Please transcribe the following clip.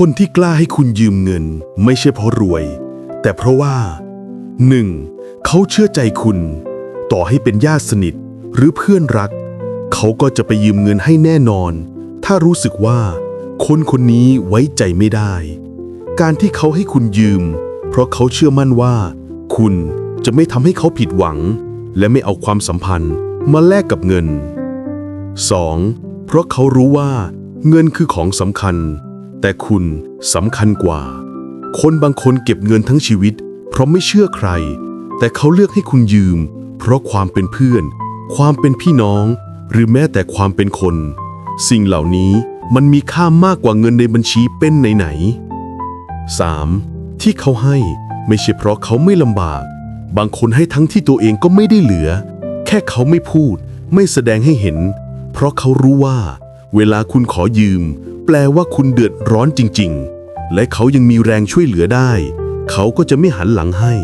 คนที่กล้าให้คุณยืมเงิน ไม่ใช่เพราะรวย แต่เพราะว่า 1. เขาเชื่อใจคุณ ต่อให้เป็นญาติสนิทหรือเพื่อนรัก เขาก็จะไปยืมเงินให้แน่นอน ถ้ารู้สึกว่า คนคนนี้ไว้ใจไม่ได้ การที่เขาให้คุณยืม เพราะเขาเชื่อมั่นว่า คุณจะไม่ทำให้เขาผิดหวัง และไม่เอาความสัมพันธ์มาแลกกับเงิน 2. เพราะเขารู้ว่า เงินคือของสำคัญ แต่คุณสำคัญกว่า คนบางคนเก็บเงินทั้งชีวิต เพราะไม่เชื่อใคร แต่เขาเลือกให้คุณยืม เพราะความเป็นเพื่อน ความเป็นพี่น้อง หรือแม้แต่ความเป็นคน สิ่งเหล่านี้มันมีค่ามากกว่าเงินในบัญชีเป็นไหนๆ 3. ที่เขาให้ไม่ใช่เพราะเขาไม่ลำบาก บางคนให้ทั้งที่ตัวเองก็ไม่ได้เหลือ แค่เขาไม่พูด ไม่แสดงให้เห็น เพราะเขารู้ว่า เวลาคุณขอยืม แปลว่าคุณเดือดร้อนจริง ๆ และเขายังมีแรงช่วยเหลือได้ เขาก็จะไม่หันหลังให้